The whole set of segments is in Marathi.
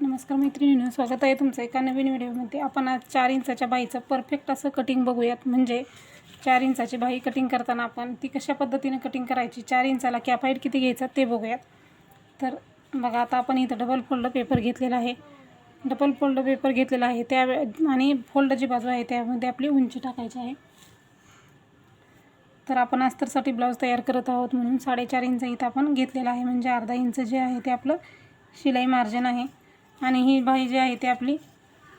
नमस्कार मैत्रिणीनं स्वागत आहे तुमचं एका नवीन व्हिडिओमध्ये. आपण आज चार इंचाच्या बाईचं परफेक्ट असं कटिंग बघूयात. म्हणजे चार इंचाची बाई कटिंग करताना आपण ती कशा पद्धतीनं कटिंग करायची चार इंचाला कॅप हाईट किती घ्यायचं ते बघूयात. तर बघा आता आपण इथं डबल फोल्ड पेपर घेतलेला आहे. डबल फोल्ड पेपर घेतलेला आहे त्या आणि फोल्ड जी बाजू आहे त्यामध्ये आपली उंची टाकायची आहे. तर आपण अस्तरसाठी ब्लाऊज तयार करत आहोत म्हणून साडेचार इंच इथं आपण घेतलेला आहे. म्हणजे अर्धा इंच जे आहे ते आपलं शिलाई मार्जिन आहे. आणि ही बाही जी आहे ती आपली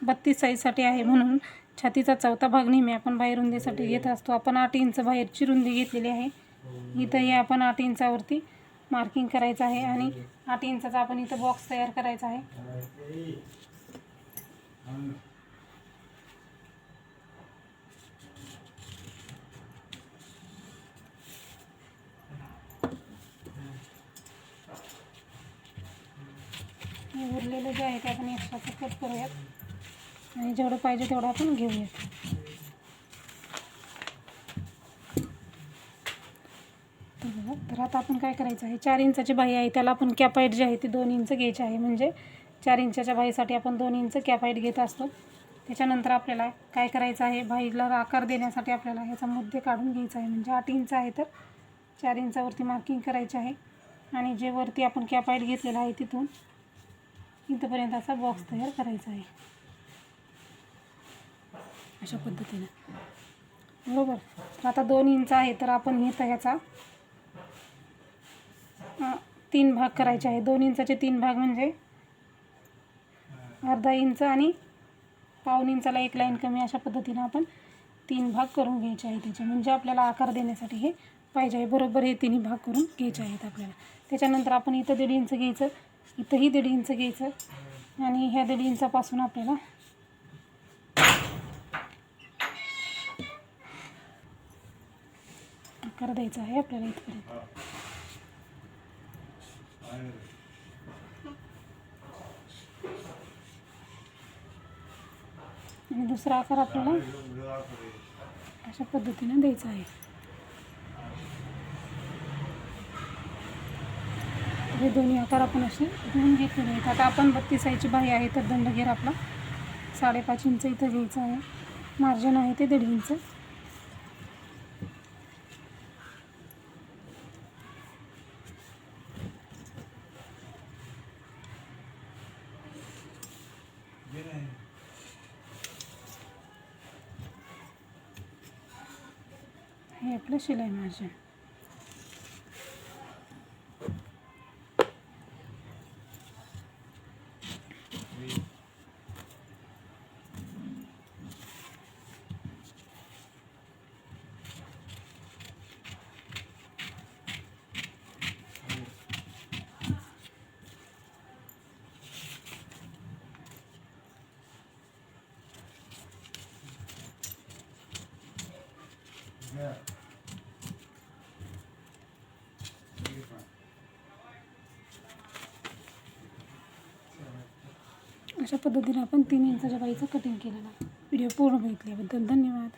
बत्तीस साईजसाठी आहे म्हणून छातीचा चौथा भाग नेहमी आपण बाहेर रुंदीसाठी घेत असतो. आपण आठ इंच बाहेरची रुंदी घेतलेली आहे. इथंही आपण आठ इंचावरती मार्किंग करायचं आहे आणि आठ इंचाचा आपण इथं बॉक्स तयार करायचा आहे. हे उरलेलं जे आहे ते आपण एक्स्ट्राचं कट करूयात. आणि जेवढं पाहिजे तेवढं आपण घेऊयात. तर आता आपण काय करायचं आहे? चार इंचाची बाही आहे त्याला आपण कॅपाईट जी आहे ती दोन इंच घ्यायची आहे. म्हणजे चार इंचाच्या बाहीसाठी आपण दोन इंच कॅपाईट घेत असतो. त्याच्यानंतर आपल्याला काय करायचं आहे? बाईला आकार देण्यासाठी आपल्याला ह्याचा मुद्दे काढून घ्यायचा आहे. म्हणजे आठ इंच आहे तर चार इंचावरती मार्किंग करायची आहे. आणि जे वरती आपण कॅपाईट घेतलेलं आहे तिथून इथंपर्यंत असा बॉक्स तयार करायचा आहे. अशा पद्धतीनं. बरोबर? आता दोन इंच आहे तर आपण इथं ह्याचा तीन भाग करायचे आहे. दोन इंचाचे तीन भाग म्हणजे अर्धा इंच आणि पाऊन इंचाला एक लाईन कमी अशा पद्धतीनं आपण तीन भाग करून घ्यायचे आहे त्याचे म्हणजे आपल्याला आकार देण्यासाठी हे पाहिजे आहे. बरोबर हे तिन्ही भाग करून घ्यायचे आहेत आपल्याला. त्याच्यानंतर आपण इथं दीड इंच घ्यायचं. इथंही दीड इंच घ्यायचं आणि ह्या दीड इंचापासून आपल्याला आकार द्यायचा आहे आपल्याला इथपर्यंत. आणि दुसरा आकार आपल्याला अशा पद्धतीने द्यायचा आहे. हे दोन्ही आकार आपण असे घेऊन घेतलेले आहेत. आता आपण बत्तीस आईची बाही आहे तर दंडगेर आपला साडेपाच इंच इथं घ्यायचं आहे. मार्जिन आहे ते दीड इंच. हे आपलं शिलाई मार्जिन. अशा पद्धतीने आपण तीन इंचाच्या बाईचं कटिंग केलेलं व्हिडिओ पूर्ण बघितल्याबद्दल धन्यवाद.